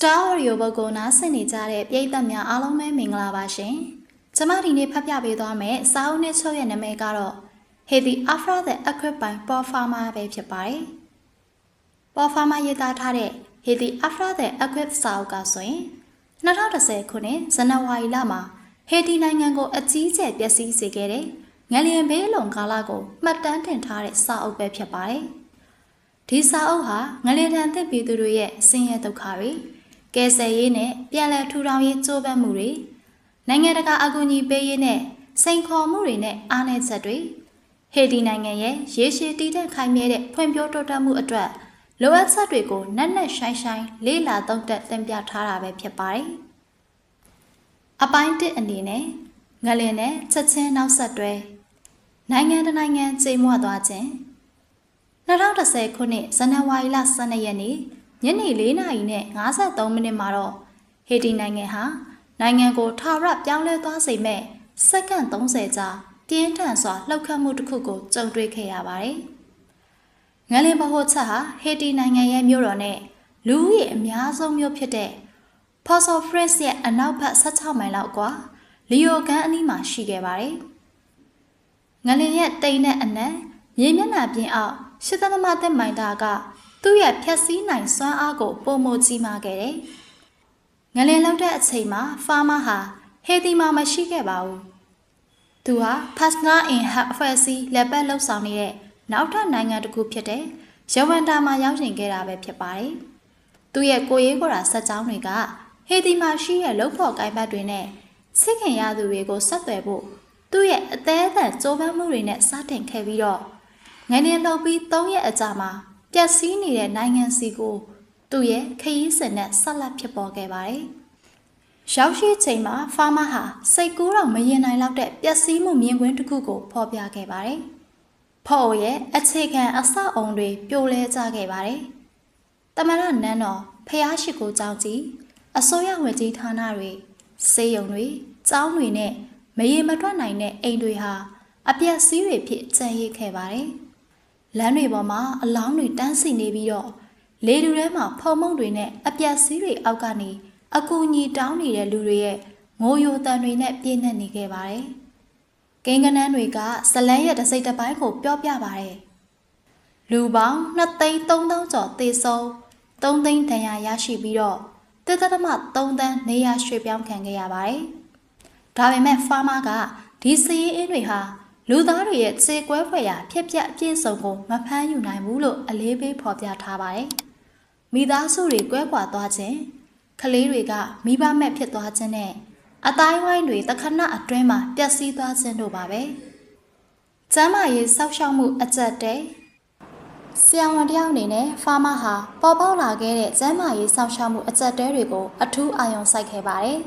Star Audio ဘုတ်ကိုနားဆင်နေကြတဲ့ပရိသတ်များအားလုံးပဲမင်္ဂလာပါရှင်။ကျွန်မဒီနေ့ဖတ်ပြပေးသွားမယ့်စာအုပ်နဲ့ချုပ်ရဲ့နာမည်ကတော့ Healthy After the Equip by Paul Pharma ပဲဖြစ်ပါတယ်။ Paul Pharma ရေးသားထားတဲ့ Healthy After the Equip စာအုပ်ကဆိုရင်2010ခုနှစ်ဇန်နဝါရီလမှာဟေတီနိုင်ငံကိုအကြီးကျယ်ပျက်စီးစေခဲ့တဲ့ငလျင်ဘေးလုံကာလကိုမှတ်တမ်းတင်ထားတဲ့စာအုပ်ပဲဖြစ်ပါတယ်။ဒီစာအုပ်ဟာငလျင်တန်သစ်ပြည်သူတွေရဲ့ဆင်းရဲဒုက္ခတွေ ကယ်ဆယ်ရေးနဲ့ပြန်လည်ထူထောင်ရေးကြိုးပမ်းမှုတွေနိုင်ငံတကာအကူအညီပေးရေးနဲ့စိန်ခေါ်မှုတွေနဲ့အားနည်းချက်တွေဟေတီနိုင်ငံရဲ့ရေရှည်တည်တဲ့ခိုင်မြဲတဲ့ဖွံ့ဖြိုးတိုးတက်မှုအတွက်လိုအပ်ချက်တွေကိုနက်နက်ရှိုင်းရှိုင်းလေးလာသုံးသက်တင်ပြထားတာပဲဖြစ်ပါတယ်။အပိုင်းတစ်အနေနဲ့ငလင်နဲ့ချက်ချင်းနောက်ဆက်တွဲနိုင်ငံတနိုင်ငံချိန်မွသွားခြင်း2010ခုနှစ်ဇန်နဝါရီလ12ရက်နေ့ ညနေ4နာရီနဲ့53မိနစ်မှာတော့ဟေတီနိုင်ငံဟာနိုင်ငံကိုထာဝရပြောင်းလဲသွားစေမဲ့စက္ကန့်30ကြာပြင်းထန်စွာလှုပ်ခတ်မှုတစ်ခုကိုကြုံတွေ့ခဲ့ရပါတယ်။ငလင်ဘဟုချက်ဟာဟေတီနိုင်ငံရဲ့မြို့တော်နဲ့လူဦးရေအများဆုံးမြို့ဖြစ်တဲ့ Port-au-Prince ရဲ့အနောက်ဘက်16မိုင်လောက်ကွာလီယိုကန်အနီးမှာရှိခဲ့ပါတယ်။ငလင်ရဲ့တိမ်နဲ့အနက်မြေမျက်နှာပြင်အောက်ရှစ်သမသက်မိုင်တာက သူ့ရဲ့ဖြက်စီးနိုင်စွမ်းအားကိုပုံမကြီးမာခဲ့တယ်။ငလင်လောက်တဲ့အချိန်မှာဖာမာဟာဟေတီမှာမရှိခဲ့ပါဘူး။သူဟာ Partner in Health အဖွဲ့အစည်းလက်ပတ်လှုပ်ဆောင်နေတဲ့နောက်ထပ်နိုင်ငံတစ်ခုဖြစ်တဲ့ရဝမ်တာမှာရောက်နေခဲ့တာပဲဖြစ်ပါတယ်။သူ့ရဲ့ကိုရေးကိုယ်တာဆက်ကြောင်းတွေကဟေတီမှာရှိတဲ့လုံဖို့ကိုင်ဘတ်တွေနဲ့စစ်ခင်ရသူတွေကိုဆက်သွယ်ဖို့သူ့ရဲ့အသေးအံကြိုးပမ်းမှုတွေနဲ့စတင်ခဲ့ပြီးတော့ငနေလှုပ်ပြီး၃ရက်အကြာမှာ ပျက်စီးနေတဲ့နိုင်ငံစီကိုသူ့ရဲ့ခရီးစဉ်နဲ့ဆက်လက်ဖြစ်ပေါ်ခဲ့ပါတယ်။ရောက်ရှိချိန်မှာဖာမာဟာစိတ်ကူးတော့မရင်နိုင်လောက်တဲ့ပျက်စီးမှုမြင်ကွင်းတစ်ခုကိုဖော်ပြခဲ့ပါတယ်။ဖော်ရဲ့အခြေခံအဆောက်အုံတွေပြိုလဲကျခဲ့ပါတယ်။တမရနန်းတော်ဖျားရှိကိုကြောင်းကြီးအစိုးရဝန်ကြီးဌာနတွေစေယုံတွေကျောင်းတွေနဲ့မရေမတွက်နိုင်တဲ့အိမ်တွေဟာအပြက်စီးတွေဖြစ်ကျန်ရစ်ခဲ့ပါတယ်။ လမ်းတွေပေါ်မှာအလောင်းတွေတန်းစီနေပြီးတော့လေတူထဲမှာဖုံမုံတွေနဲ့အပြက်စီးတွေအောက်ကနေအကူအညီတောင်းနေတဲ့လူတွေရဲ့ငိုယိုတန်တွေနဲ့ပြည့်နှက်နေခဲ့ပါတယ်။ကိန်းကနန်းတွေကဇလန်းရဲ့တစိမ့်တစ်ပိုင်းကိုပြောပြပါတယ်။လူပေါင်း2သိန်း3000ကျော်သေဆုံး3သိန်းဒဏ်ရာရရှိပြီးတော့တသက်သမ3သန်းနေရရွှေ့ပြောင်းခံခဲ့ရပါတယ်။ဒါပေမဲ့ဖားမားကဒီစည်ရင်းတွေဟာ လူသားတွေရဲ့ခြေကွဲဖွယ်ရာဖြစ်ပျက်အပြည့်စုံကိုမဖမ်းယူနိုင်ဘူးလို့အလေးပေးဖော်ပြထားပါတယ်။မိသားစုတွေကွဲကွာသွားခြင်းကလေးတွေကမိဘမဲ့ဖြစ်သွားခြင်းနဲ့အတိုင်းဝိုင်းတွေတခဏအတွင်းမှာပျက်စီးသွားခြင်းတို့ပါပဲ။ကျမ်းမာရေးစောက်ရှောက်မှုအကျက်တဲဆရာဝန်တယောက်အနေနဲ့ဖာမာဟာပေါ်ပေါက်လာခဲ့တဲ့ကျမ်းမာရေးစောက်ရှောက်မှုအကျက်တဲတွေကိုအထူးအာရုံစိုက်ခဲ့ပါတယ်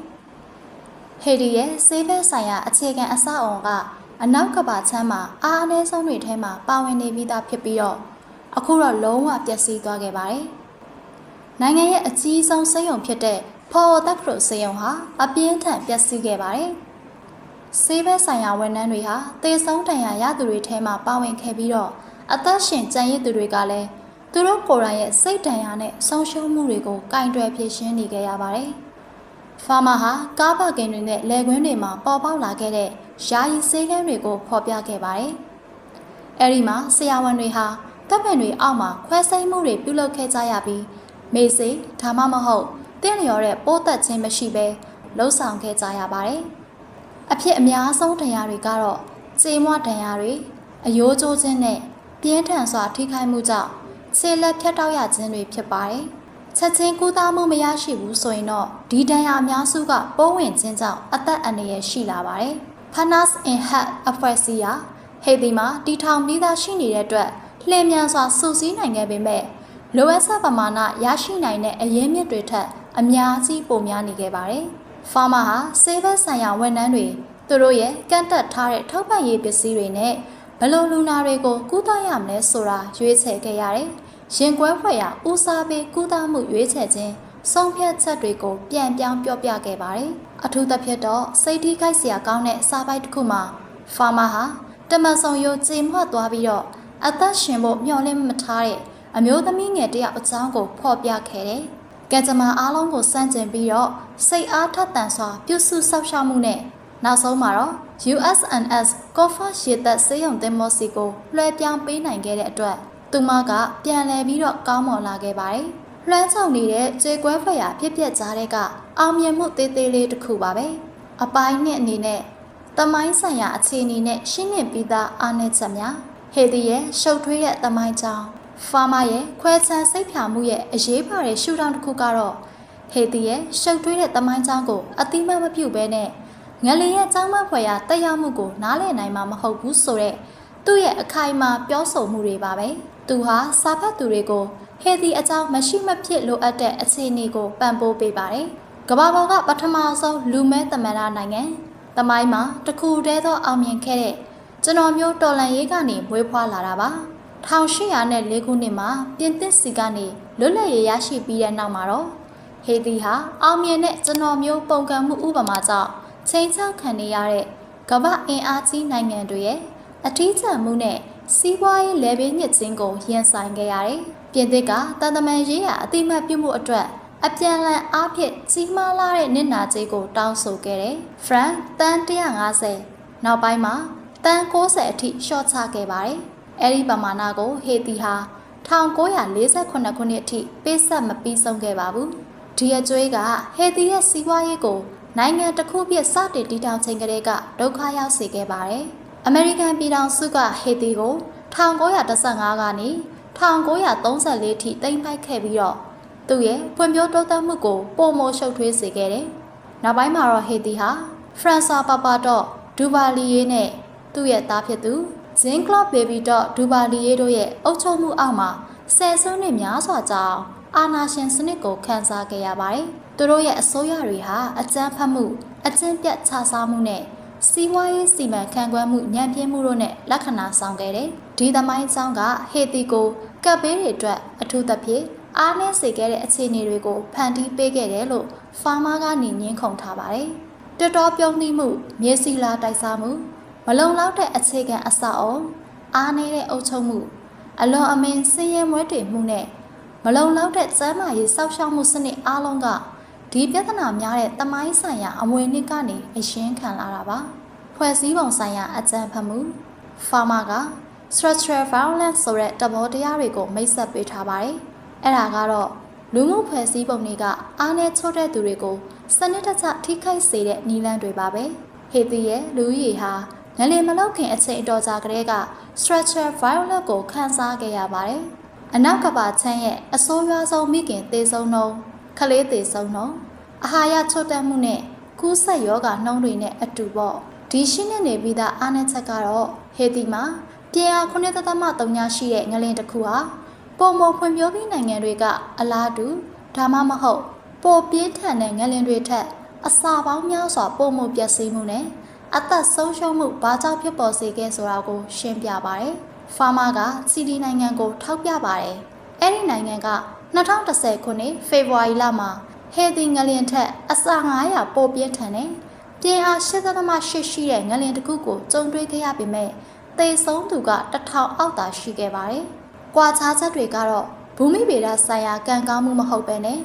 ။ဟေဒီရဲ့ဆေးဘက်ဆိုင်ရာအခြေခံအဆောက်အအုံက အနောက်ကဘာချမ်းမှာအားအနည်းဆုံးတွေထဲမှာပါဝင်နေပြီးသားဖြစ်ပြီးတော့အခုတော့လုံးဝပျက်စီးသွားခဲ့ပါတယ်။နိုင်ငံရဲ့အကြီးဆုံးစိတ်ယုံဖြစ်တဲ့ဖော်သက်ခရိုစိတ်ယုံဟာအပြင်းထန်ပျက်စီးခဲ့ပါတယ်။ဆေးဘက်ဆိုင်ရာဝန်ထမ်းတွေဟာသေဆုံးဒဏ်ရာရသူတွေထဲမှာပါဝင်ခဲ့ပြီးတော့အသက်ရှင်ကြံရစ်သူတွေကလည်းသူတို့ကိုယ်တိုင်ရဲ့စိတ်ဒဏ်ရာနဲ့ဆုံးရှုံးမှုတွေကိုကင်တွယ်ဖြေရှင်းနေခဲ့ရပါတယ်။ ဖာမာဟာကားပါကင်တွေနဲ့လယ်ကွင်းတွေမှာပေါ်ပေါက်လာခဲ့တဲ့ယာယီဆေးကမ်းတွေကိုဖော်ပြခဲ့ပါတယ်။အဲဒီမှာဆရာဝန်တွေဟာတပ်ပင်တွေအောက်မှာခွဲစိမ်းမှုတွေပြုလုပ်ခဲ့ကြရပြီးမေစေဒါမှမဟုတ်တင့်လျော်တဲ့ပိုးသက်ခြင်းမရှိဘဲလှုပ်ဆောင်ခဲ့ကြရပါတယ်။အဖြစ်အများဆုံးတရားတွေကတော့စေမွတရားတွေအယိုးကျိုးခြင်းနဲ့ပြင်းထန်စွာထိခိုက်မှုကြောင့်ခြေလက်ဖြတ်တောက်ရခြင်းတွေဖြစ်ပါတယ်။ ချက်ချင်းကူးသားမှုမရရှိဘူးဆိုရင်တော့ဒီဒဏ်ရာအများစုကပိုးဝင်ခြင်းကြောင့်အသက်အန္တရာယ်ရှိလာပါတယ်။ Panas in Hat အဖွဲ့အစည်းဟာဟေဒီမှာတီထောင်ပြီးသားရှိနေတဲ့အတွက်လှည့်မြန်စွာစုစည်းနိုင်ခဲ့ပေမဲ့လိုအပ်ချက်ပမာဏရရှိနိုင်တဲ့အရင်းမြစ်တွေထက်အများကြီးပိုများနေခဲ့ပါတယ်။ Pharma ဟာဆေးဘက်ဆိုင်ရာဝန်ထမ်းတွေသူတို့ရဲ့ကန့်တက်ထားတဲ့ထောက်ပံ့ရေးပစ္စည်းတွေနဲ့ဘလို့လူနာတွေကိုကုသရမလဲဆိုတာရွေးချယ်ခဲ့ရတယ်။ ရင်ကွဲဖွဲ့ရာဦးစားပေးကုသမှုရွေးချယ်ခြင်းဆုံးဖြတ်ချက်တွေကိုပြန်ပြောင်းပြောပြခဲ့ပါတယ်။အထူးသဖြင့်တော့စိတ်ထိခိုက်စရာကောင်းတဲ့စာပိုက်တစ်ခုမှာဖာမာဟာတမန်ဆောင်ရိုးကြေမွတ်သွားပြီးတော့အသက်ရှင်ဖို့မျှော်လင့်မထားတဲ့အမျိုးသမီးငယ်တယောက်အကြောင်းကိုဖော်ပြခဲ့တယ်။ကံကြမ္မာအားလုံးကိုစန့်ကျင်ပြီးတော့စိတ်အားထက်သန်စွာပြုစုဆောက်ရှောက်မှုနဲ့နောက်ဆုံးမှာတော့ USNS Kofa ရေတပ်စေယုံသင်္ဘောစီကိုလွှဲပြောင်းပေးနိုင်ခဲ့တဲ့အတွက် သူမကပြန်လည်ပြီးတော့ကောင်းမွန်လာခဲ့ပါတယ်။လွှမ်းချောင်နေတဲ့ကျေကွဲဖရာဖြစ်ပျက်ကြားတဲ့ကအောင်မြင်မှုသေးသေးလေးတစ်ခုပါပဲ။အပိုင်းနှစ်အနေနဲ့တမိုင်းဆိုင်ရာအခြေအနေနဲ့ရှင်းလင်းပြီးသားအားနည်းချက်များဟေဒီရဲ့ရှုပ်ထွေးတဲ့တမိုင်းကြောင်းဖာမာရဲ့ခွဲခြမ်းစိတ်ဖြာမှုရဲ့အရေးပါတဲ့ရှုထောင့်တစ်ခုကတော့ဟေဒီရဲ့ရှုပ်ထွေးတဲ့တမိုင်းကြောင်းကိုအတိမတ်မပြုတ်ဘဲနဲ့ငလင်ရဲ့ចောင်းမဖွယ်ရာတက်ရောက်မှုကိုနားလည်နိုင်မှာမဟုတ်ဘူးဆိုတော့ သူ့ရဲ့အခိုင်အမာပြောဆိုမှုတွေပါပဲသူဟာစာဖတ်သူတွေကိုဟေဒီအကြောင်းမရှိမဖြစ်လိုအပ်တဲ့အခြေအနေကိုပံ့ပိုးပေးပါတယ်ကမ္ဘာပေါ်ကပထမဆုံးလူမဲသမန္တာနိုင်ငံတမိုင်းမှာတခုတည်းသောအောင်မြင်ခဲ့တဲ့ကျွန်တော်မျိုးတော်လန်ရေးကနေမွေးဖွားလာတာပါ1804ခုနှစ်မှာပြင်သစ်စီကနေလွတ်လပ်ရေးရရှိပြီးတဲ့နောက်မှာတော့ဟေဒီဟာအောင်မြင်တဲ့ကျွန်တော်မျိုးပုံကံမှုဥပမာကြောင့်ချိန်ချောက်ခံနေရတဲ့ကမ္ဘာအင်အားကြီးနိုင်ငံတွေရဲ့ အထီးကျန်မှုနဲ့စီးပွားရေးလေဘေးညစ်ခြင်းကိုရင်ဆိုင်ခဲ့ရတယ်။ပြင်သစ်ကတန်တမန်ရေးရာအတိမတ်ပြုမှုအတွက်အပြန်လန်အားဖြင့်ကြီးမားလာတဲ့နစ်နာကြေးကိုတောင်းဆိုခဲ့တယ်။ဖရန်တန်150နောက်ပိုင်းမှာတန်90အထိရှော့ချခဲ့ပါတယ်။အဲဒီပမာဏကိုဟေတီဟာ1948ခုနှစ်အထိပေးဆက်မပြီးဆုံးခဲ့ပါဘူး။ဒီအကျွေးကဟေတီရဲ့စီးပွားရေးကိုနိုင်ငံတစ်ခုပြည့်စတင်တည်ထောင်ချိန်ကလေးကဒုက္ခရောက်စေခဲ့ပါတယ်။ အမေရိကန်ပြည်ထောင်စုကဟေတီကို1915ကနေ1934ထိသိမ်းပိုက်ခဲ့ပြီးတော့သူ့ရဲ့ဖွံ့ဖြိုးတိုးတက်မှုကိုပုံမရှုပ်ထွေးစေခဲ့တယ်။နောက်ပိုင်းမှာတော့ဟေတီဟာဖရန်ဆာပါပါတော့ဒူဘာလီယေနဲ့သူ့ရဲ့သားဖြစ်သူဇင်ကလော့ဘေဘီတော့ဒူဘာလီယေတို့ရဲ့အုပ်ချုပ်မှုအောက်မှာဆယ်စုနှစ်များစွာကြာအာနာရှင်စနစ်ကိုခန်းစားခဲ့ရပါတယ်။သူတို့ရဲ့အစိုးရတွေဟာအကြမ်းဖက်မှုအကျဉ်းပြတ်ခြစားမှုနဲ့ စီးပွားရေးစီမံခန့်ခွဲမှုညံပြင်းမှုတို့နဲ့လက္ခဏာဆောင်ခဲ့တယ်။ဒီသမိုင်းကြောင်းကဟေတီကိုကပ်ဘေးတွေအတွက်အထူးသဖြင့်အားနည်းစေခဲ့တဲ့အခြေအနေတွေကိုဖန်တီးပေးခဲ့တယ်လို့ဖာမာကနေညင်းခုန်ထားပါတယ်။တတော်ပြုံးသီးမှုမြေစီလာတိုက်စားမှုမလုံလောက်တဲ့အခြေခံအဆောက်အုံအားနည်းတဲ့အုပ်ချုပ်မှုအလွန်အမင်းစည်ရဲမွဲတေမှုနဲ့မလုံလောက်တဲ့စမ်းမာရေးစောက်ရှောက်မှုစနစ်အားလုံးက ဒီပြဿနာများတဲ့တမိုင်းဆိုင်ရာအမွေနှစ်ကနေအရှင်းခံလာတာပါဖွဲ့စည်းပုံဆိုင်ရာအကြံဖတ်မှုဖာမာက structural violence ဆိုတဲ့တဘောတရားတွေကိုမိတ်ဆက်ပေးထားပါတယ်အဲ့ဒါကတော့လူမှုဖွဲ့စည်းပုံတွေကအားနည်းချို့တဲ့သူတွေကိုစနစ်တကျထိခိုက်စေတဲ့နည်းလမ်းတွေပါပဲဟေတီရဲ့လူကြီးရေဟာငလင်မလောက်ခင်အချိန်အတော်ကြာကလေးက structural violence ကိုခန်းစားခဲ့ရပါတယ်အနောက်ကပါချမ်းရဲ့အစိုးရဆုံးမိခင်သေဆုံးနှုံး ခလေးသေဆုံးနှုံးအာဟာရချို့တက်မှုနဲ့ကူးဆက်ယောဂနှုံးတွေနဲ့အတူပေါ့ဒီရှင်းနေနေပြီးသားအားနည်းချက်ကတော့ဟေတီမှာပြင်အား9.3ညရှိတဲ့ငလင်တစ်ခုဟာပုံမဖွံ့ဖြိုးပြီးနိုင်ငံတွေကအလားတူဒါမှမဟုတ်ပိုပြင်းထန်တဲ့ငလင်တွေထက်အစာပေါင်းများစွာပုံမပျက်စီးမှုနဲ့အသက်ဆုံးရှုံးမှုဘာကြောင့်ဖြစ်ပေါ်စေခဲ့ဆိုတာကိုရှင်းပြပါတယ်။ဖာမာကစီဒီနိုင်ငံကိုထောက်ပြပါတယ်။အဲ့ဒီနိုင်ငံက 2010ခုနှစ်ဖေဖော်ဝါရီလမှာဟေဒီငလင်ထက်အစာ900ပိုပြင်းထန်တဲ့ပြင်းအား8.8ရှိတဲ့ငလင်တစ်ခုကိုကြုံတွေ့ခဲ့ရပေမဲ့သေဆုံးသူက1000အောက်သာရှိခဲ့ပါတယ်။ကွာခြားချက်တွေကတော့ဘူမိဗေဒဆိုင်ရာကံကောင်းမှုမဟုတ်ပဲနဲ့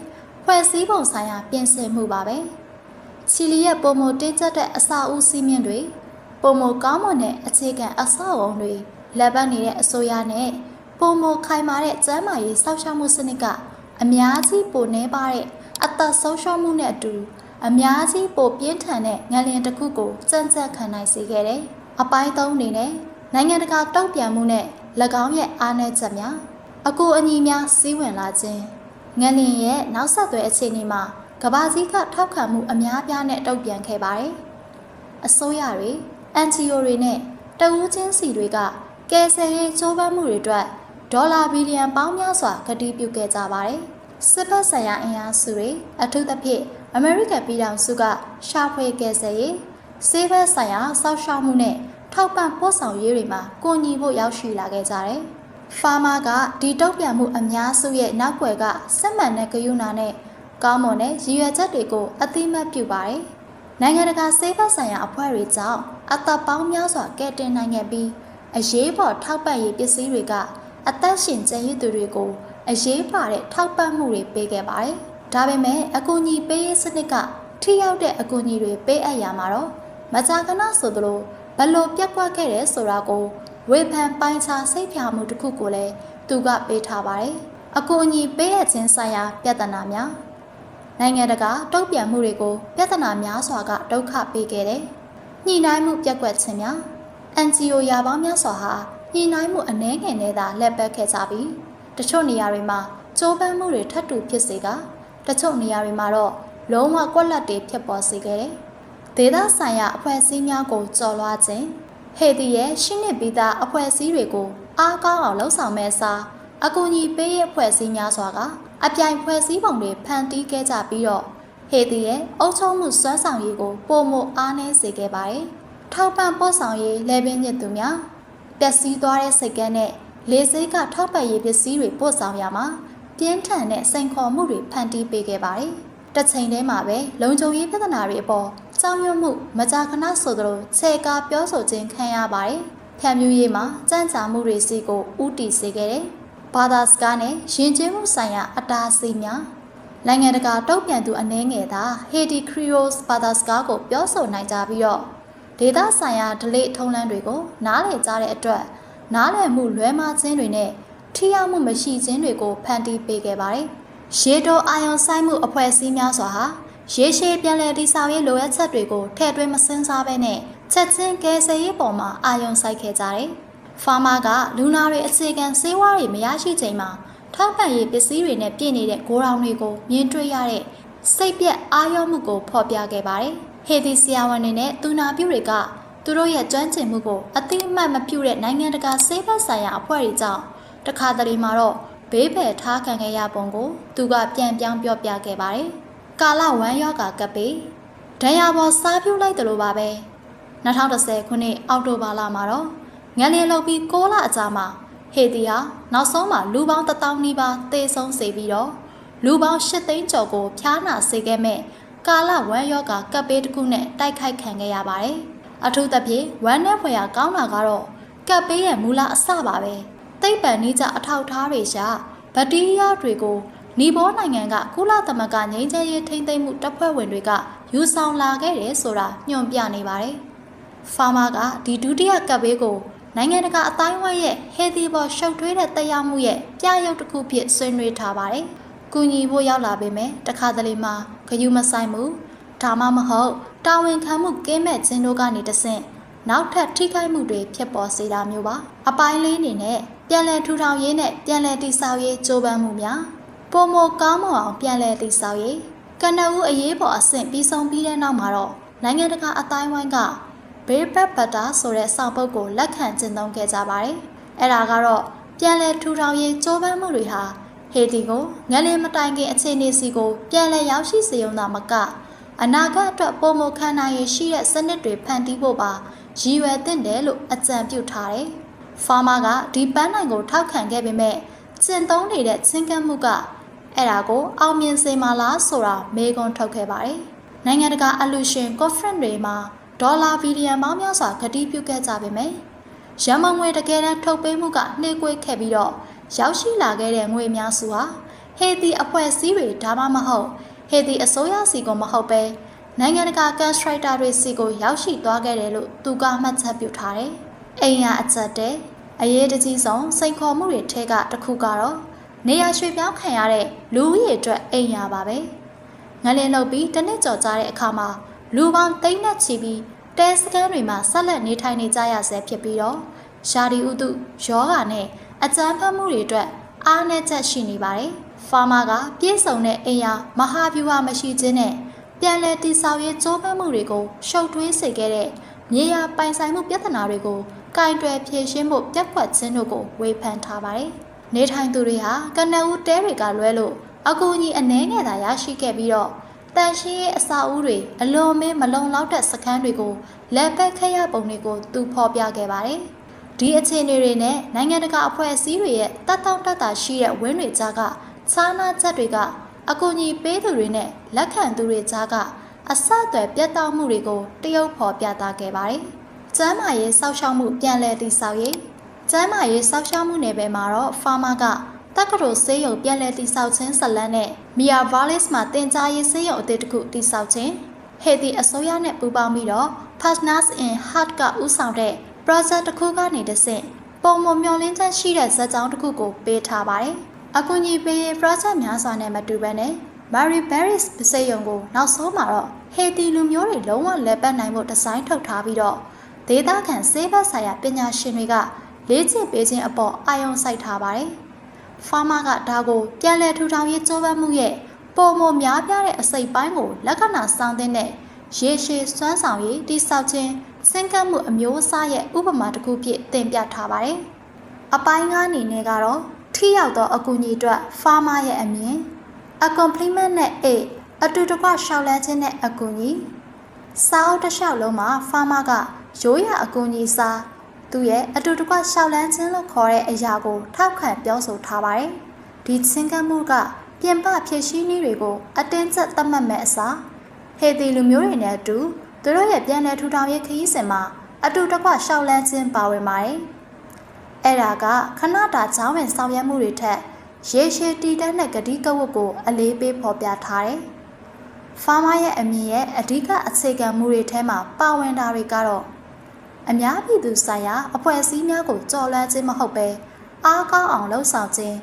ဖွဲ့စည်းပုံဆိုင်ရာပြင်ဆင်မှုပါပဲ။ချီလီရဲ့ပုံမတင်းကျပ်တဲ့အစာဦးစီးမြင့်တွေပုံမကောင်းမွန်တဲ့အခြေခံအဆောက်အုံတွေလက်ပတ်နေတဲ့အစိုးရနဲ့ ပုံမခိုင်မာတဲ့ကျန်းမာရေးစောင့်ရှောက်မှုစနစ်ကအများကြီးပိုနေပါတဲ့အသက်ဆုံးရှုံးမှုနဲ့အတူအများကြီးပိုပြင်းထန်တဲ့ငလျင်တစ်ခုကိုစံချက်ခံနိုင်စေခဲ့တယ်။အပိုင်းသုံးအနေနဲ့နိုင်ငံတကာတုံ့ပြန်မှုနဲ့၎င်းရဲ့အားနည်းချက်များအကူအညီများစည်းဝင်လာခြင်းငလင်ရဲ့နောက်ဆက်တွဲအခြေအနေမှာကဘာကြီးကထောက်ခံမှုအများပြားနဲ့တုံ့ပြန်ခဲ့ပါတယ်။အစိုးရတွေ NGO တွေနဲ့တဝူးချင်းစီတွေကကယ်ဆယ်ရေးကြိုးပမ်းမှုတွေအတွက် ဒေါ်လာဘီလီယံပေါင်းများစွာကတိပြုခဲ့ကြပါတယ်။စစ်ဘက်ဆိုင်ရာအင်အားစုတွေအထူးသဖြင့်အမေရိကန်ပြည်ထောင်စုကရှာဖွေကယ်ဆယ်ရေးစေဘက်ဆိုင်ရာစောက်ရှောက်မှုနဲ့ထောက်ပံ့ပို့ဆောင်ရေးတွေမှာကိုညီဖို့ရောက်ရှိလာခဲ့ကြတယ်။ဖာမာကဒီတုံ့ပြန်မှုအများစုရဲ့နောက်ွယ်ကစက်မှန်တဲ့ဂယုဏနဲ့ကောင်းမွန်တဲ့ရည်ရွယ်ချက်တွေကိုအသိမှတ်ပြုပါတယ်။နိုင်ငံတကာစေဘက်ဆိုင်ရာအဖွဲ့တွေကြောင့်အသက်ပေါင်းများစွာကဲတင်နိုင်ခဲ့ပြီးအရေးပေါ်ထောက်ပံ့ရေးပစ္စည်းတွေက အသက်ရှင်ကျန်ရည်သူတွေကိုအရေးပါတဲ့ထောက်ပံ့မှုတွေပေးခဲ့ပါတယ်။ဒါပေမဲ့အကူအညီပေးရေးစနစ်ကထိရောက်တဲ့အကူအညီတွေပေးအပ်ရမှာတော့မကြာခဏဆိုသလိုဘလို့ပြက်ကွက်ခဲ့တယ်ဆိုတာကိုဝေဖန်ပိုင်းခြားစိတ်ဖြာမှုတစ်ခုကိုလည်းသူကပေးထားပါတယ်။အကူအညီပေးရခြင်းဆိုင်ရာ ပြဿနာများနိုင်ငံတကာတုံ့ပြန်မှုတွေကိုပြဿနာများစွာကဒုက္ခပေးခဲ့တယ်။ညှိနှိုင်းမှုပြက်ကွက်ခြင်းများ NGO ရာပေါင်းများစွာဟာ ညှိနှိုင်းမှုအနှဲငယ်နဲ့သာလက်ပတ်ခဲ့ကြပြီးတချို့နေရာတွေမှာကြိုးပမ်းမှုတွေထပ်တူဖြစ်စေကတချို့နေရာတွေမှာတော့လုံးဝကွက်လက်တွေဖြစ်ပေါ်စေခဲ့တယ်။ဒေသဆိုင်ရာအဖွဲ့အစည်းများကိုကြော်လွှားခြင်းဟေဒီရဲ့ရှင်းနစ်ပြီးသားအဖွဲ့အစည်းတွေကိုအားကောင်းအောင်လှုံ့ဆော်မဲ့အစားအကူအညီပေးရေးအဖွဲ့အစည်းများစွာကအပြိုင်ဖွဲ့စည်းပုံတွေဖန်တီးခဲ့ကြပြီးတော့ဟေဒီရဲ့အုပ်ချုပ်မှုစွမ်းဆောင်ရည်ကိုပုံမအားနည်းစေခဲ့ပါတယ်။ထောက်ပံ့ပို့ဆောင်ရေးလဲပင်းညစ်သူများ ပျက်စီးသွားတဲ့စိတ်ကန်းနဲ့လေစိတ်ကထောက်ပံ့ရေးပစ္စည်းတွေပို့ဆောင်ရမှာပြင်းထန်တဲ့စိန်ခေါ်မှုတွေဖန်တီးပေးခဲ့ပါတယ်။တစ်ချိန်တည်းမှာပဲလုံခြုံရေးပြဿနာတွေအပေါ်ကြောင်ရွံ့မှုမကြာခဏဆိုသလိုခြေကားပြောဆိုခြင်းခံရပါတယ်။ဖြန့်ဖြူးရေးမှာကြမ်းကြာမှုတွေစီကိုဥတီစေခဲ့တယ်။ဘာသာစကားနဲ့ယဉ်ကျေးမှုဆိုင်ရာအတားအဆီးများနိုင်ငံတကာတုံ့ပြန်သူအနှဲငယ်သာဟေဒီခရီယိုစ်ဘာသာစကားကိုပြောဆိုနိုင်ကြပြီးတော့ ဒေသဆိုင်ရာဒလိထုံးလန်းတွေကို နားလည်ကြတဲ့အတွက်နားလည်မှုလွဲမှားခြင်းတွေနဲ့ထိရောက်မှုမရှိခြင်းတွေကိုဖန်တီးပေးခဲ့ပါတယ်။ရေတိုအာယုံဆိုင်မှုအဖွဲ့အစည်းများစွာဟာရေရှည်ပြန်လည်တည်ဆောက်ရေးလိုအပ်ချက်တွေကိုထည့်သွင်းမစင်စားဘဲနဲ့ချက်ချင်းကယ်ဆယ်ရေးပေါ်မှာအာယုံစိုက်ခဲ့ကြတယ်။ဖာမာကလူနာတွေအခြေခံဆေးဝါးတွေမရရှိချိန်မှာထောက်ပံ့ရေးပစ္စည်းတွေနဲ့ပြည့်နေတဲ့ဂိုဒေါင်တွေကိုမြင်တွေ့ရတဲ့စိတ်ပြက်အာရုံမှုကိုဖော်ပြခဲ့ပါတယ်။ ဟေဒီဆီယာဝန်တွေနဲ့သူနာပြုတွေကသူတို့ရဲ့ကျွမ်းကျင်မှုကိုအသိအမှတ်မပြုတဲ့နိုင်ငံတကာစေဘက်ဆိုင်ရာအဖွဲ့တွေကြောင့်တခါတလေမှာတော့ဘေးဖယ်ထားခံခဲ့ရပုံကိုသူကပြန်ပြောင်းပြောပြခဲ့ပါတယ်။ကာလဝမ်းယောဂကပ်ပေဒဏ်ရာပေါ်စားပြုတ်လိုက်တယ်လို့ပါပဲ2010ခုနှစ်အောက်တိုဘာလမှာတော့ငလင်လုတ်ပြီး6လအကြာမှာဟေတီဟာနောက်ဆုံးမှာလူပေါင်း1000နီးပါးသေဆုံးစေပြီးတော့လူပေါင်း8သိန်းကျော်ကိုဖျားနာစေခဲ့မဲ့ ကာလဝမ်းယောဂကပ်ပေတစ်ခုနဲ့တိုက်ခိုက်ခံခဲ့ရပါတယ်။အထူးသဖြင့်ဝမ်းနဲ့ဖွယ်ရာကောင်းတာကတော့ကပ်ပေရဲ့မူလအစပါပဲ။သိပ္ပံနည်းကျအထောက်ထားတွေရှာဘက်တီးရီးယားတွေကိုနီဘောနိုင်ငံကကုလသမဂ္ဂငြိမ်းချမ်းရေးထိန်းသိမ်းမှုတပ်ဖွဲ့ဝင်တွေကယူဆောင်လာခဲ့တယ်ဆိုတာညွှန်ပြနေပါတယ်။ဖာမာကဒီဒုတိယကပ်ဘေးကိုနိုင်ငံတကာအတိုင်းအဝိုင်းရဲ့ဟေဒီဘောရှုပ်ထွေးတဲ့တရားမှုရဲ့ပြရုပ်တစ်ခုဖြစ်ဆွေးနွေးထားပါတယ်။ကူညီဖို့ရောက်လာပေမဲ့တခါတလေမှာ ဂယုမဆိုင်မှုဒါမှမဟုတ်တာဝန်ခံမှုကင်းမဲ့ခြင်းတို့ကနေတဆင့်နောက်ထပ်ထိခိုက်မှုတွေဖြစ်ပေါ်စေတာမျိုးပါအပိုင်းလေးအနေနဲ့ပြန်လည်ထူထောင်ရေးနဲ့ပြန်လည်တည်ဆောက်ရေးကြိုးပမ်းမှုများပုံမကောင်းမွန်အောင်ပြန်လည်တည်ဆောက်ရေးကနအူးအရေးပေါ်အဆင့်ပြီးဆုံးပြီးတဲ့နောက်မှာတော့နိုင်ငံတကာအတိုင်းဝိုင်းကဘေးဘက်ဘတ်တာဆိုတဲ့စောင့်ပုတ်ကိုလက်ခံကျင့်သုံးခဲ့ကြပါတယ်။အဲ့ဒါကတော့ပြန်လည်ထူထောင်ရေးကြိုးပမ်းမှုတွေဟာ ဟေတီကိုငလင်မတိုင်ခင်အခြေအနေစီကိုပြန်လည်ရောက်ရှိစေုံသာမကအနာဂတ်အတွက်ပုံမခံနိုင်ရရှိတဲ့စနစ်တွေဖန်တီးဖို့ပါရည်ရွယ်သင့်တယ်လို့အကြံပြုထားတယ်။ဖာမာကဒီပန်းနိုင်ကိုထောက်ခံခဲ့ပေမဲ့ကျင့်သုံးနေတဲ့ချင်းကပ်မှုကအဲ့ဒါကိုအောင်မြင်စေမှာလားဆိုတာမေးခွန်းထုတ်ခဲ့ပါတယ်။နိုင်ငံတကာအလူရှင် conference တွေမှာဒေါ်လာဘီလီယံပေါင်းများစွာကတိပြုခဲ့ကြပေမဲ့ရမငွေတကယ်တမ်းထုတ်ပေးမှုကနှေးကွေးခဲ့ပြီးတော့ ရောက်ရှိလာခဲ့တဲ့ငွေများစုဟာဟေတီအဖွဲ့အစည်းတွေဒါမှမဟုတ်ဟေတီအစိုးရစီကမဟုတ်ပဲနိုင်ငံတကာကန်စထရိုက်တာတွေစီကိုရောက်ရှိသွားခဲ့တယ်လို့သူကမှတ်ချက်ပြုထားတယ်။အိမ်ရအချက်တဲ့အရေးတကြီးဆုံးစိန်ခေါ်မှုတွေထဲကတစ်ခုကတော့နေရာရွှေ့ပြောင်းခံရတဲ့လူဦးရေအတွက်အိမ်ရပါပဲငလင်းလုပ်ပြီးတနစ်ကြော်ကြတဲ့အခါမှာလူပေါင်းသိန်းနဲ့ချီပြီးတဲစကန်တွေမှာဆက်လက်နေထိုင်နေကြရဆဲဖြစ်ပြီးတော့ရှာဒီဥတုယောဂါနဲ့ အကြမ်းဖက်မှုတွေအတွက်အားနည်းချက်ရှိနေပါတယ်။ဖာမာကပြည့်စုံတဲ့အိမ်ယာမဟာဗျူဟာမရှိခြင်းနဲ့ပြန်လည်တည်ဆောက်ရေးကြိုးပမ်းမှုတွေကိုရှုပ်ထွေးစေခဲ့တဲ့မြေယာပိုင်ဆိုင်မှုပြဿနာတွေကိုကင်တွယ်ဖြေရှင်းဖို့ပြက်ကွက်ခြင်းတို့ကိုဝေဖန်ထားပါတယ်။နေထိုင်သူတွေဟာကနအူးတဲတွေကလွဲလို့အကူအညီအနှဲငယ်သာရရှိခဲ့ပြီးတော့တန်ရှင်းရဲ့အစာအုပ်တွေအလွန်မဲမလုံလောက်တဲ့စခန်းတွေကိုလက်ပတ်ခရပုံတွေကိုသူဖော်ပြခဲ့ပါတယ်။ ဒီအခြေအနေတွေနဲ့နိုင်ငံတကာအဖွဲ့အစည်းတွေရဲ့တတ်တောင့်တတ်တာရှိတဲ့ဝင်းတွေကြားကခြားနာချက်တွေကအကူအညီပေးသူတွေနဲ့လက်ခံသူတွေကြားကအဆက်အသွယ်ပြတ်တောက်မှုတွေကိုတရုတ်ဖော်ပြသခဲ့ပါတယ်။ကျန်းမာရေးစောင့်ရှောက်မှုပြန်လည်တည်ဆောက်ရေးကျန်းမာရေးစောင့်ရှောက်မှုနယ်ပယ်မှာတော့ဖာမာကတက္ကသိုလ်ဆေးရုံပြန်လည်တည်ဆောက်ခြင်းဇလန်းနဲ့မီယာဗာလစ်မှာတင်ကြားရေးဆေးရုံအသစ်တစ်ခုတည်ဆောက်ခြင်းဟေတီအစိုးရနဲ့ပူးပေါင်းပြီးတော့ Partners in Heart ကဦးဆောင်တဲ့ project တစ်ခုကနေတဆင့်ပုံမမျောလင်းချက်ရှိတဲ့ဇာတ်ကြောင်းတစ်ခုကိုပေးထားပါတယ်။အကူအညီပေးရေး project များစွာနဲ့မတူဘဲနဲ့ Mary Barris စေယုံကိုနောက်ဆုံးမှာတော့ဟေတီလူမျိုးတွေလုံးဝလက်ပတ်နိုင်ဖို့ဒီဇိုင်းထုတ်ထားပြီးတော့ဒေသခံစေဘတ်ဆိုင်ရာပညာရှင်တွေကလေ့ကျင့်ပေးခြင်းအပေါ်အာရုံစိုက်ထားပါတယ်။ဖာမာကဒါကိုပြန်လည်ထူထောင်ရေးကြိုးပမ်းမှုရဲ့ပုံမများပြားတဲ့အစိပ်ပိုင်းကိုလက္ခဏာဆောင်တဲ့ရေရှည်စွမ်းဆောင်ရည်တိဆောက်ခြင်းစင်ကပ်မှုအမျိုးအစားရဲ့ဥပမာတစ်ခုဖြစ်တင်ပြထားပါတယ်။အပိုင်းကားအနေနဲ့ကတော့ထိရောက်သောအကူအညီအတွက်ဖာမာရဲ့အမြင် a compliment နဲ့ a အတူတကွရှောက်လန်းခြင်းနဲ့အကူအညီစာအုပ်တစ်လျှောက်လုံးမှာဖာမာကရိုးရအကူအညီစာသူရဲ့အတူတကွရှောက်လန်းခြင်းလို့ခေါ်တဲ့အရာကို ထောက်ခံပြောဆိုထားပါတယ်။ဒီစင်ကပ်မှုကပြင်ပဖြစ်ရှိနည်းတွေကို အတင်းကျပ်သတ်မှတ်မဲ့အစားဟေတီလူမျိုးတွေနဲ့အတူ သူတို့ရဲ့ပြန်လည်ထူထောင်ရေးခရီးစဉ်မှာအတူတကွရှောက်လန်းခြင်းပါဝင်ပါတယ်။အဲ့ဒါကခဏတာချောင်းဝင်ဆောင်ရွက်မှုတွေထက်ရေရှည်တည်တတ်တဲ့ဂတိကဝတ်ကိုအလေးပေးဖော်ပြထားတယ်။ဖာမာရဲ့အမြင်ရဲ့အဓိကအခြေခံမူတွေထဲမှာပါဝင်တာတွေကတော့အများပြည်သူဆိုင်ရာအဖွဲ့အစည်းများကိုကြော်လွှမ်းခြင်းမဟုတ်ပဲအားကောင်းအောင်လှုံ့ဆော်ခြင်း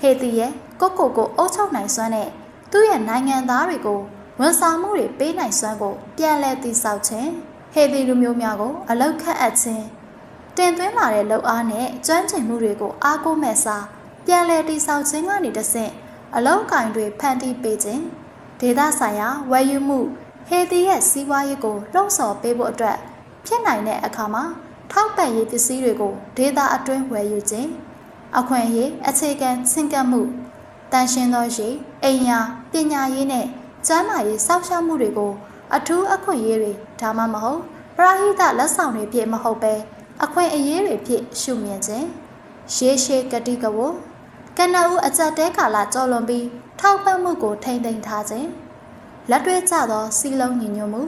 ဟေတီရဲ့ကိုကိုကိုအုပ်ချုပ်နိုင်စွမ်းတဲ့သူ့ရဲ့နိုင်ငံသားတွေကို ဝန်ဆောင်မှုတွေပေးနိုင်စွမ်းကိုပြန်လည်တည်ဆောက်ခြင်းဟေတီလူမျိုးများကို အလောက်ခတ်အပ်ခြင်းတင်သွင်းလာတဲ့လုပ်အားနဲ့ကျွမ်းကျင်မှုတွေကိုအားကိုးမဲ့စားပြန်လည်တည်ဆောက်ခြင်းကနေတဆင့်အလောက်ကင်တွေဖန်တီးပေးခြင်းဒေသဆိုင်ရာဝယ်ယူမှုဟေတီရဲ့စီးပွားရေးကိုလှုံ့ဆော်ပေးဖို့အတွက်ဖြစ်နိုင်တဲ့အခါမှာထောက်ပံ့ရေးပစ္စည်းတွေကိုဒေသအတွင်းဝယ်ယူခြင်းအခွင့်အရေးအခြေခံဆင့်ကပ်မှုတန်ရှင်းသောရေအိမ်ယာပညာရေးနဲ့ ကျန်းမာရေးစောင့်ရှောက်မှုတွေကိုအထူးအခွင့်အရေးတွေဒါမှမဟုတ်ပရာဟိတလက်ဆောင်တွေဖြစ်မဟုတ်ပဲအခွင့်အရေးတွေဖြစ်ရှုမြင်ခြင်းရေရှည်ကတိကဝကနအူအကြက်တဲကာလကြော်လွန်ပြီးထောက်ပံ့မှုကိုထိမ့်သိမ်းထားခြင်းလက်တွဲကျသောစီလုံးညီညွတ်မှု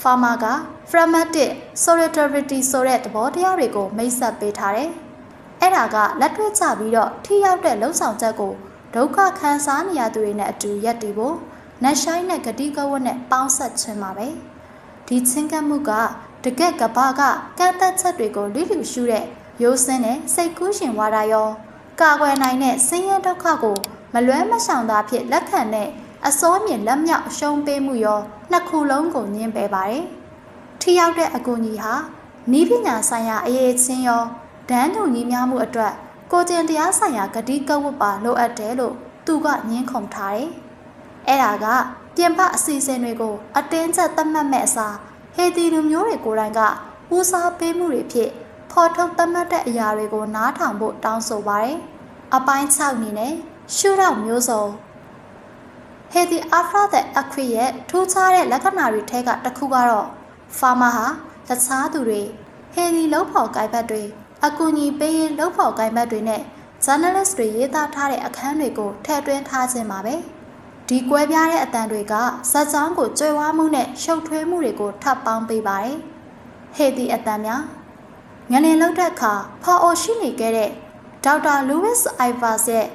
ဖာမာက phlegmatic solidarity ဆိုတဲ့သဘောတရားတွေကိုမိတ်ဆက်ပေးထားတယ်။အဲ့ဒါကလက်တွဲကျပြီးတော့ထိရောက်တဲ့လှုပ်ဆောင်ချက်ကိုဒုက္ခခံစားနေရသူတွေနဲ့အတူရပ်တည်ဖို့ နတ်ဆိုင်နဲ့ဂတိကဝတ်နဲ့ပေါင်းဆက်ခြင်းပါပဲ။ဒီချင်းကပ်မှုကတကက်ကဘာကကန့်သက်ချက်တွေကိုလိလူရှုတဲ့ရိုးစင်းတဲ့စိတ်ကူးရှင်ဝါဒရောကာကွယ်နိုင်တဲ့ဆင်းရဲဒုက္ခကိုမလွဲမရှောင်သာဖြစ်လက်ခံတဲ့အစိုးမြင့်လက်မြောက်အရှုံးပေးမှုရောနှစ်ခုလုံးကိုညှင်းပယ်ပါတယ်။ထိရောက်တဲ့အကူအညီဟာဤပညာဆိုင်ရာအရေးချင်းရောဒန်းတူညီများမှုအတွက်ကိုကျင်တရားဆိုင်ရာဂတိကဝတ်ပါလိုအပ်တယ်လို့သူကညင်းခုန်ထားတယ်။ အဲ့ဒါကပြင်ပအစီအစဉ်တွေကို အတင်းကျပ်သတ်မှတ်မဲ့အစားဟေတီလူမျိုးတွေကိုယ်တိုင်ကဦးစားပေးမှုတွေဖြစ်ဖော်ထုတ်သတ်မှတ်တဲ့အရာတွေကိုနားထောင်ဖို့တောင်းဆိုပါတယ်။အပိုင်း6အနေနဲ့ရှုထောင့်မျိုးစုံဟေဒီအာဖရာတဲ့အခရီရဲ့ထူးခြားတဲ့လက္ခဏာတွေထဲကတစ်ခုကတော့ဖာမာဟာတခြားသူတွေဟေဒီလုံးဖော်ကိုင်ဘတ်တွေအကူအညီပေးရင်လုံးဖော်ကိုင်ဘတ်တွေနဲ့ journalist တွေရေးသားထားတဲ့အခန်းတွေကိုထည့်သွင်းထားခြင်းပါပဲ ဒီကွဲပြားတဲ့အတန်တွေကဇက်ကြောင်းကိုကြွယ်ဝမှုနဲ့ရှုပ်ထွေးမှုတွေကိုထပ်ပေါင်းပေးပါတယ်ဟေဒီအတန်များငလင်လောက်တဲ့အခါဖော်အိုရှိနေခဲ့တဲ့ဒေါက်တာလူးဝစ်အိုင်ဗာစ်ရဲ့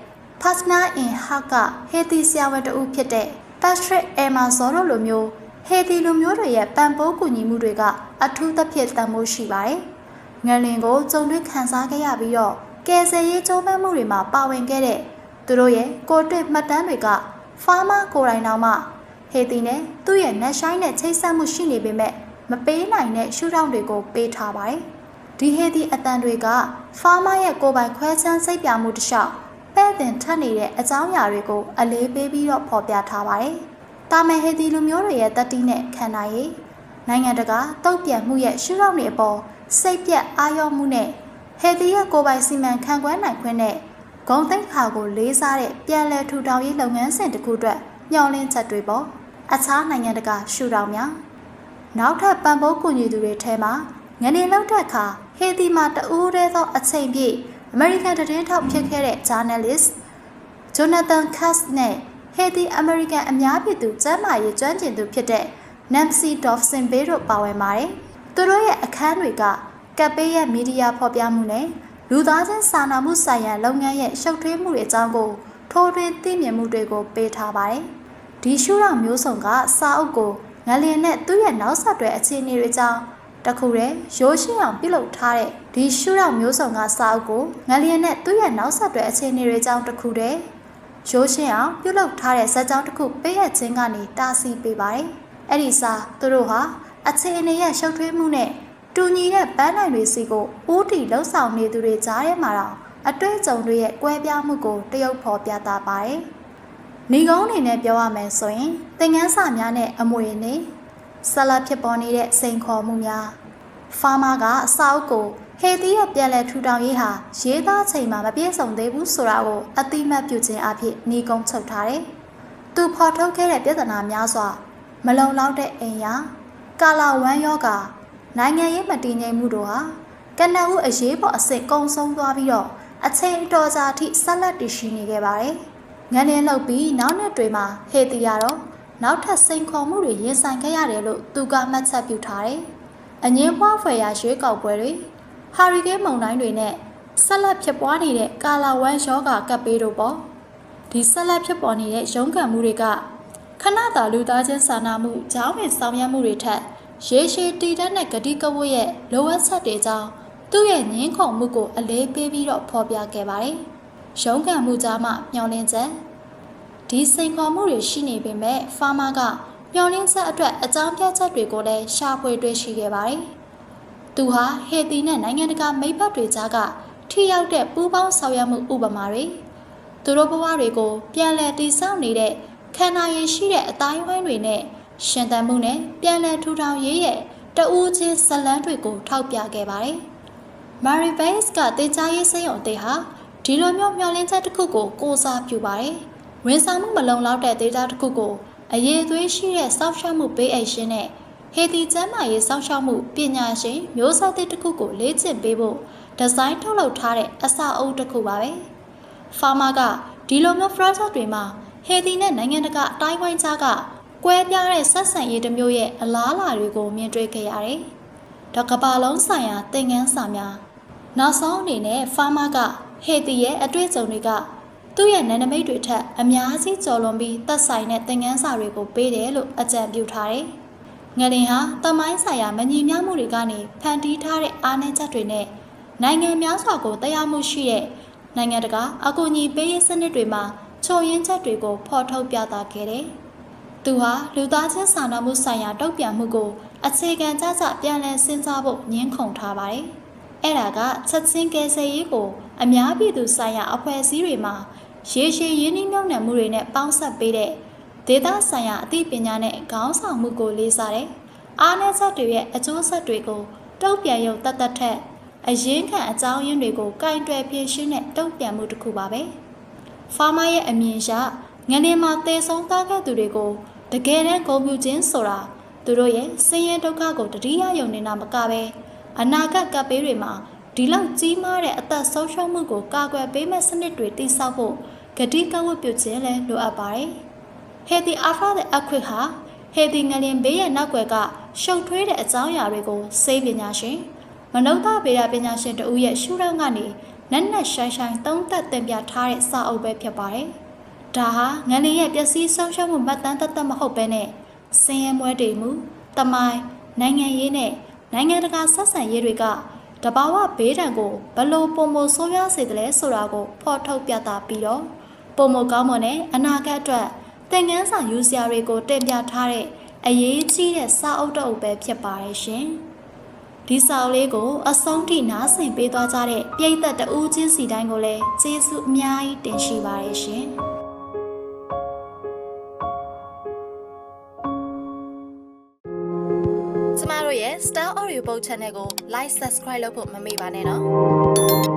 Partner in Hack ကဟေတီဆရာဝန်တဦးဖြစ်တဲ့ Patrick Emerson တို့လိုမျိုးဟေတီလူမျိုးတွေရဲ့ပံ့ပိုးကူညီမှုတွေကအထူးသဖြင့်တန်ဖိုးရှိပါတယ်။ငလင်ကိုကြုံတွေ့ခံစားခဲ့ရပြီးတော့ကယ်ဆယ်ရေးကြိုးပမ်းမှုတွေမှာပါဝင်ခဲ့တဲ့သူတို့ရဲ့ကိုတွေ့မှတ်တမ်းတွေက ဖာမာကိုရိုင်းတော်မှဟေတီနဲ့သူ့ရဲ့နက်ဆိုင်နဲ့ချိတ်ဆက်မှုရှိနေပေမဲ့မပေးနိုင်တဲ့ရှုထောင့်တွေကိုပေးထားပါတယ်။ဒီဟေတီအတန်တွေကဖာမာရဲ့ကိုယ်ပိုင်ခွဲချမ်းစိတ်ပြမှုတစ်လျှောက်ပဲ့တင်ထပ်နေတဲ့အကြောင်းအရာတွေကိုအလေးပေးပြီးတော့ဖော်ပြထားပါတယ်။တာမန်ဟေတီလူမျိုးတွေရဲ့တတိနဲ့ခံနိုင်ရည်နိုင်ငံတကာတုတ်ပြန်မှုရဲ့ရှုထောင့်တွေအပေါ်စိတ်ပြက်အာရုံမှုနဲ့ဟေတီရဲ့ကိုယ်ပိုင်စီမံခန့်ခွဲနိုင်ခွင့်နဲ့ ဂုံသိက္ခာကိုလေးစားတဲ့ပြန်လည်ထူထောင်ရေးလုပ်ငန်းစဉ်တစ်ခုအတွက်မျှော်လင့်ချက်တွေပေါ့အခြားနိုင်ငံတကာရှုထောင့်များနောက်ထပ်ပံ့ပိုးကူညီသူတွေထဲမှာငနေလောက်တဲ့အခါဟေတီမှာတဦးတည်းသောအချိန်ပြည့်အမေရိကန်သတင်းထောက်ဖြစ်ခဲ့တဲ့ journalist Jonathan Cass နဲ့ Haiti American အများပြည်သူကျမ်းမာရေးကျွမ်းကျင်သူဖြစ်တဲ့ Nancy Dawson Bay တို့ပါဝင်ပါတယ်။သူတို့ရဲ့အခန်းတွေကကပ်ပေးရဲ့မီဒီယာဖော်ပြမှုနဲ့ လူသားချင်းစာနာမှုဆိုင်ရာလုပ်ငန်းရဲ့ရှုပ်ထွေးမှုတွေအကြောင်းကိုထိုးထွင်းသိမြင်မှုတွေကိုပေးထားပါတယ်။ဒီရှုထောင့်မျိုးစုံကစာအုပ်ကိုငလျင်နဲ့သူ့ရဲ့နောက်ဆက်တွဲအခြေအနေတွေကြောင့်တခုတည်းရိုးရှင်းအောင်ပြုလုပ်ထားတဲ့ဒီရှုထောင့်မျိုးစုံကစာအုပ်ကိုငလျင်နဲ့သူ့ရဲ့နောက်ဆက်တွဲအခြေအနေတွေကြောင့်တခုတည်းရိုးရှင်းအောင်ပြုလုပ်ထားတဲ့ဇာတ်ကြောင်းတစ်ခုပေးရခြင်းကနေတားဆီးပေးပါတယ်။အဲ့ဒီစာသူတို့ဟာအခြေအနေရဲ့ရှုပ်ထွေးမှုနဲ့ တူညီတဲ့ပန်းနိုင်တွေစီကိုဦးတီလှုပ်ဆောင်နေသူတွေကြားထဲမှာတော့အတွေ့အကြုံတွေရဲ့ကွဲပြားမှုကိုတရုပ်ဖော်ပြသပါတယ်။ဏီကုန်းအနေနဲ့ပြောရမယ်ဆိုရင်သင်ငန်းစာများနဲ့အမွေနဲ့ဆက်လက်ဖြစ်ပေါ်နေတဲ့စိန်ခေါ်မှုများဖာမာကအစာအုပ်ကိုဟေတီရဲ့ပြန်လည်ထူထောင်ရေးဟာရေးသားချိန်မှာမပြည့်စုံသေးဘူးဆိုတာကိုအတိမတ်ပြုခြင်းအဖြစ်ဏီကုန်းချုပ်ထားတယ်။သူဖော်ထုတ်ခဲ့တဲ့ပြဿနာများစွာမလုံလောက်တဲ့အိမ်ယာကာလာဝမ်းယောဂ နိုင်ငံရေးမတည်ငြိမ်မှုတို့ဟာကနအူအရေးပေါ်အစစ်ကုံဆုံးသွားပြီးတော့အချိန်အတော်ကြာထိဆက်လက်တည်ရှိနေခဲ့ပါတယ်။ငန်းလင်းလောက်ပြီးနောက်နှစ်တွေမှာဟေတီယာတော့နောက်ထပ်စိန်ခေါ်မှုတွေရင်ဆိုင်ခဲ့ရတယ်လို့သူကမှတ်ချက်ပြုထားတယ်။အငင်းပွားဖွယ်ရာရွေးကောက်ပွဲတွေဟာရီကင်းမုန်တိုင်းတွေနဲ့ဆက်လက်ဖြစ်ပွားနေတဲ့ကာလာဝမ်ယောဂကပ်ပေးတို့ပေါ့ဒီဆက်လက်ဖြစ်ပေါ်နေတဲ့ရုန်းကန်မှုတွေကခဏတာလူသားချင်းစာနာမှုကြောင်းဝင်ဆောင်ရွက်မှုတွေထက် ရေရှည်တည်တဲ့နဲ့ဂတိကဝတ်ရဲ့လိုအပ်ချက်တွေကြောင့်သူ့ရဲ့ငင်းခုန်မှုကိုအလေးပေးပြီးတော့ဖော်ပြခဲ့ပါတယ်။ရုန်းကန်မှုကြားမှမျောလင်းချက်ဒီစိန်ခေါ်မှုတွေရှိနေပေမဲ့ဖာမာကမျောလင်းချက်အတွက်အကြောင်းပြချက်တွေကိုလည်းရှာဖွေတွေ့ရှိခဲ့ပါတယ်။သူဟာဟေတီနဲ့နိုင်ငံတကာမိဘတွေကြားကထိရောက်တဲ့ပူးပေါင်းဆောင်ရွက်မှုဥပမာတွေသူတို့ဘဝတွေကိုပြန်လည်တည်ဆောက်နေတဲ့ခန္ဓာရည်ရှိတဲ့အတိုင်းဝိုင်းတွေနဲ့ ရှင်သန်မှုနဲ့ပြန်လည်ထူထောင်ရေးရဲ့တဦးချင်းဇလန်းတွေကိုထောက်ပြခဲ့ပါတယ်။ Mary Bates ကတင် जा ရေးစိတ်ုံတဲ့ဟာဒီလိုမျိုးမျှော်လင့်ချက်တစ်ခုကိုကိုးစားပြုပါတယ်။ဝန်ဆောင်မှုမလုံလောက်တဲ့ဒေတာတစ်ခုကိုအရေးသွေးရှိတဲ့စောင့်ရှောက်မှုပေးအပ်ရှင်နဲ့ဟေတီကျမ်းမာရေးစောင့်ရှောက်မှုပညာရှင်မျိုးစားသစ်တစ်ခုကိုလေ့ကျင့်ပေးဖို့ဒီဇိုင်းထုတ်လုပ်ထားတဲ့အစအုပ်တစ်ခုပါပဲ။ဖာမာကဒီလိုမျိုး project တွေမှာဟေတီနဲ့နိုင်ငံတကာအတိုင်းဝိုင်းကြားက ကွဲပြားတဲ့ဆက်ဆံရေးတစ်မျိုးရဲ့အလားအလာတွေကိုမြင်တွေ့ခဲ့ရတယ်။ဒါကဘာလုံးဆိုင်ရာသင်ခန်းစာများနောက်ဆုံးအနေနဲ့ဖာမာကဟေတီရဲ့အတွေ့အကြုံတွေကသူ့ရဲ့နန္ဒမိတ်တွေထက်အများကြီးကျော်လွန်ပြီးသက်ဆိုင်တဲ့သင်ခန်းစာတွေကိုပေးတယ်လို့အကြံပြုထားတယ်။ငလင်ဟာတမိုင်းဆိုင်ရာမညီမျှမှုတွေကနေဖန်တီးထားတဲ့အားနည်းချက်တွေနဲ့နိုင်ငံများစွာကိုတရားမှုရှိတဲ့နိုင်ငံတကာအကူအညီပေးရေးစနစ်တွေမှာချိုရင်းချက်တွေကိုဖော်ထုတ်ပြသခဲ့တယ်။ သူဟာလူသားချင်းစာနာမှုဆိုင်ရာတုံ့ပြန်မှုကိုအခြေခံကြကြပြန်လည်စဉ်းစားဖို့ညှင်းခုန်ထားပါတယ်။အဲ့ဒါကချက်ချင်းကယ်ဆယ်ရေးကိုအများပြည်သူဆိုင်ရာအဖွဲ့အစည်းတွေမှာရေရှည်ရင်းနှီးမြှုပ်နှံမှုတွေနဲ့ပေါင်းစပ်ပေးတဲ့ဒေသဆိုင်ရာအသိပညာနဲ့ခေါင်းဆောင်မှုကိုလေးစားတဲ့အားနည်းချက်တွေရဲ့အကျိုးဆက်တွေကိုတုံ့ပြန်ရုံတတ်တတ်ထက်အရင်ခံအကြောင်းရင်းတွေကိုကင်တွယ်ဖြေရှင်းတဲ့တုံ့ပြန်မှုတစ်ခုပါပဲ။ဖာမာရဲ့အမြင်ရငနေမှာသေဆုံးသားခဲ့သူတွေကို တကယ်တမ်းဂုံပြူခြင်းဆိုတာသူတို့ရဲ့ဆင်းရဲဒုက္ခကိုတတိယယုံနေတာမကပဲအနာဂတ်ကပ်ပေးတွေမှာဒီလောက်ကြီးမားတဲ့အသက်ဆုံးရှုံးမှုကိုကာကွယ်ပေးမဲ့စနစ်တွေတည်ဆောက်ဖို့ဂတိကဝတ်ပြုခြင်းလည်းလိုအပ်ပါတယ်။ဟေတီအာဖာတဲ့အခွင့်ဟာဟေတီငလင်ဘေးရဲ့နောက်ွယ်ကရှုပ်ထွေးတဲ့အကြောင်းအရာတွေကိုစေပညာရှင်မနုဿဗေဒပညာရှင်တဦးရဲ့ရှုထောင့်ကနေနက်နက်ရှိုင်းရှိုင်းသုံးသပ်တင်ပြထားတဲ့စာအုပ်ပဲဖြစ်ပါတယ်။ ဒါဟာငလင်ရဲ့ပျက်စီးဆုံးရှုံးမှုမှတ်တမ်းတသက်မဟုတ်ဘဲနဲ့စင်ရဲမွဲတေမှုတမိုင်းနိုင်ငံရေးနဲ့နိုင်ငံတကာဆက်ဆံရေးတွေကတဘာဝဘေးဒဏ်ကိုဘလို့ပုံမဆိုးရွားစေတယ်လဲဆိုတာကိုဖော်ထုတ်ပြသပြီးတော့ပုံမကောင်းမွန်တဲ့အနာဂတ်အတွက်သင်ခန်းစာယူစရာတွေကိုတင်ပြထားတဲ့အရေးကြီးတဲ့စာအုပ်တစ်အုပ်ပဲဖြစ်ပါရဲ့ရှင်။ဒီစာအုပ်လေးကို အဆုံးထိနားဆင်ပေးသွားကြတဲ့ပြည်သက်တဦးချင်းစီတိုင်းကိုလည်းကျေးဇူးအများကြီးတင်ရှိပါရဲ့ရှင်။ တို့ရဲ့ Star Audio Book Channel ကို Like Subscribe လုပ်ဖို့မမေ့ပါနဲ့နော်။